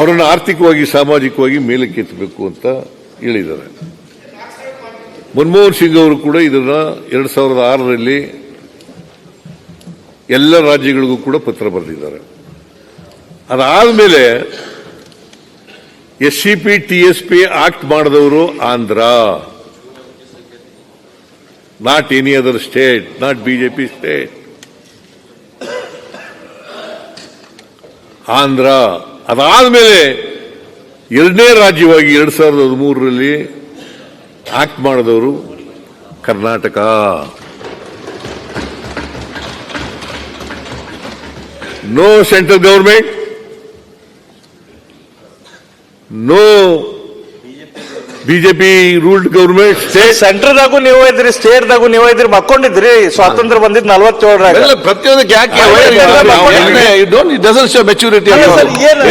ಅವರನ್ನು ಆರ್ಥಿಕವಾಗಿ, ಸಾಮಾಜಿಕವಾಗಿ ಮೇಲಕ್ಕೆತ್ತಬೇಕು ಅಂತ ಹೇಳಿದ್ದಾರೆ. ಮನಮೋಹನ್ ಸಿಂಗ್ ಅವರು ಕೂಡ ಇದನ್ನು ಎರಡು ಸಾವಿರದ ಆರರಲ್ಲಿ ಎಲ್ಲ ರಾಜ್ಯಗಳಿಗೂ ಕೂಡ ಪತ್ರ ಬರೆದಿದ್ದಾರೆ. ಅದಾದ್ಮೇಲೆ S C P T S P act ಮಾಡಿದವರು Andhra. Not any other state not BJP state Andhra. ಅದಾದ್ಮೇಲೆ ಎರಡನೇ ರಾಜ್ಯವಾಗಿ ಎರಡ್ ಸಾವಿರದ ಹದಿಮೂರರಲ್ಲಿ ಆಕ್ಟ್ ಮಾಡಿದವರು Karnataka. No central government no BJP ruled government state ಸೆಂಟ್ರದಾಗೂ ನೀವು ಇದ್ರಿ ಸ್ಟೇಟ್ದಾಗೂ ನೀವು ಇದ್ರಿ ಮಕ್ಕೊಂಡಿದ್ರಿ ಸ್ವಾತಂತ್ರ್ಯ ಬಂದಿದ್ ನಲವತ್ತೇಳರಾಗ. ಎಲ್ಲ ಪ್ರತಿಯೊಂದಕ್ಕೆ ಯಾಕೆ ವೈ- ಮೆಚುರಿಟಿ ಏನು-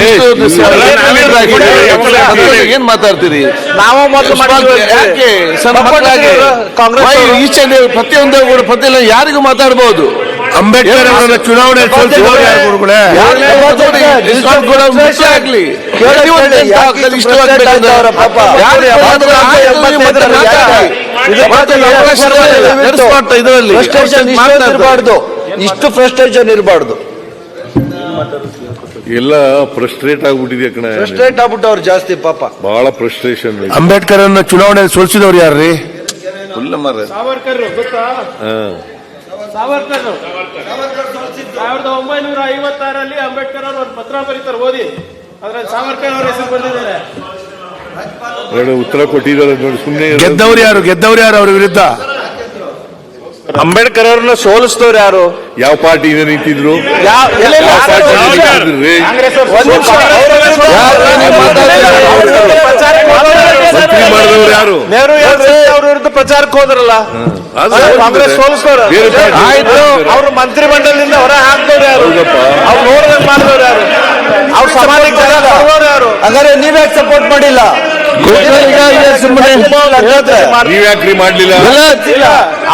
ಮಾತಾಡ್ತೀರಿ? ನಾವು ಯಾಕೆ ಕಾಂಗ್ರೆಸ್ ಪ್ರತಿಯೊಂದು ಪ್ರತಿ ಯಾರಿಗೂ ಮಾತಾಡಬಹುದು ಅಂಬೇಡ್ಕರ್ ಅವರನ್ನ ಚುನಾವಣೆ ಸೋಲಿಸಿದವರು ಯಾರು ಗುರುಗಳೇ ಆಗ್ಲಿ ಇಷ್ಟು ಫ್ರಸ್ಟ್ರೇಷನ್ ಇರಬಾರ್ದು ಎಲ್ಲ ಫ್ರಸ್ಟ್ರೇಟ್ ಆಗ್ಬಿಟ್ಟಿದೆ ಕಣ ಫ್ರಸ್ಟ್ರೇಟ್ ಆಗ್ಬಿಟ್ಟವ್ರು ಜಾಸ್ತಿ ಪಾಪ ಬಹಳ ಫ್ರಸ್ಟ್ರೇಷನ್ ಅಂಬೇಡ್ಕರ್ ಅನ್ನ ಚುನಾವಣೆ ಸೋಲ್ಸಿದವ್ರು ಯಾರ್ರಿ ಫುಲ್. ಸಾವರ್ಕರ್ ಗೊತ್ತಾ ಸಾವರ್ಕರ್. ಸಾವಿರದ ಒಂಬೈನೂರ ಐವತ್ತಾರಲ್ಲಿ ಅಂಬೇಡ್ಕರ್ ಅವರು ಒಂದು ಪತ್ರ ಬರೀತಾರೆ ಓದಿ. ಅದ್ರಲ್ಲಿ ಸಾವರ್ಕರ್ ಅವರ ಹೆಸರು ಬಂದಿದ್ದಾರೆ ಉತ್ತರ ಕೊಟ್ಟಿದ್ದಾರೆ ನೋಡಿ ಸುಮ್ಮನೆ ಗೆದ್ದವ್ರು ಯಾರು? ಗೆದ್ದವ್ರು ಯಾರು ಅವ್ರ ವಿರುದ್ಧ? ಅಂಬೇಡ್ಕರ್ ಅವ್ರನ್ನ ಸೋಲಿಸಿದವ್ರು ಯಾರು? ಯಾವ ಪಾರ್ಟಿ ನಿಂತಿದ್ರು? ಯಾವ- ಪ್ರಚಾರಕ್ಕೆ ಹೋದ್ರಲ್ಲ? ಕಾಂಗ್ರೆಸ್ ಪಾರ್ಟಿ ಆಯ್ತು. ಅವ್ರು ಮಂತ್ರಿ ಮಂಡಲದಿಂದ ಹೊರ ಹಾಕ್ದವ್ರು ಯಾರು. ಅವ್ರು ನೋಡ್ದಂಗ್ ಮಾಡಿದವ್ರು ಯಾರು? ಅವ್ರ ಸಮಾಜಕ್ಕೆ ಜನ ಕೊಡುವವ್ರು ಯಾರು? ಹಾಗಾದ್ರೆ ನೀವೇ ಸಪೋರ್ಟ್ ಮಾಡಿಲ್ಲ? ನೀವು ಯಾಕ್ರಿ ಮಾಡ್ಲಿಲ್ಲ?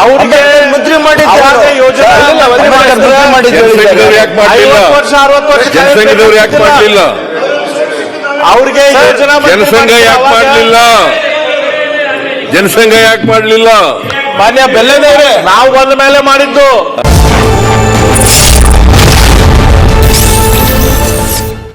ಅವ್ರಿಗೆ ಮಂತ್ರಿ ಮಾಡಿದ ಅವಾಗ ಯಾರು? ಯೋಜನೆ ಯಾಕೆ ಮಾಡ್ಲಿಲ್ಲ? ವರ್ಷ ಅರವತ್ತು ವರ್ಷ ಜನಸಂಘದವ್ರು ಯಾಕೆ ಮಾಡ್ಲಿಲ್ಲ? ಅವ್ರಿಗೆ ಯೋಜನಾ ಜನಸಂಘ ಯಾಕೆ ಮಾಡ್ಲಿಲ್ಲ? ಜನಸಂಘ ಯಾಕೆ ಮಾಡಲಿಲ್ಲ? ಮಾನ್ಯ ಬೆಲ್ಲದೇವ್ರೆ ನಾವು ಬಂದ ಮೇಲೆ ಮಾಡಿದ್ದು.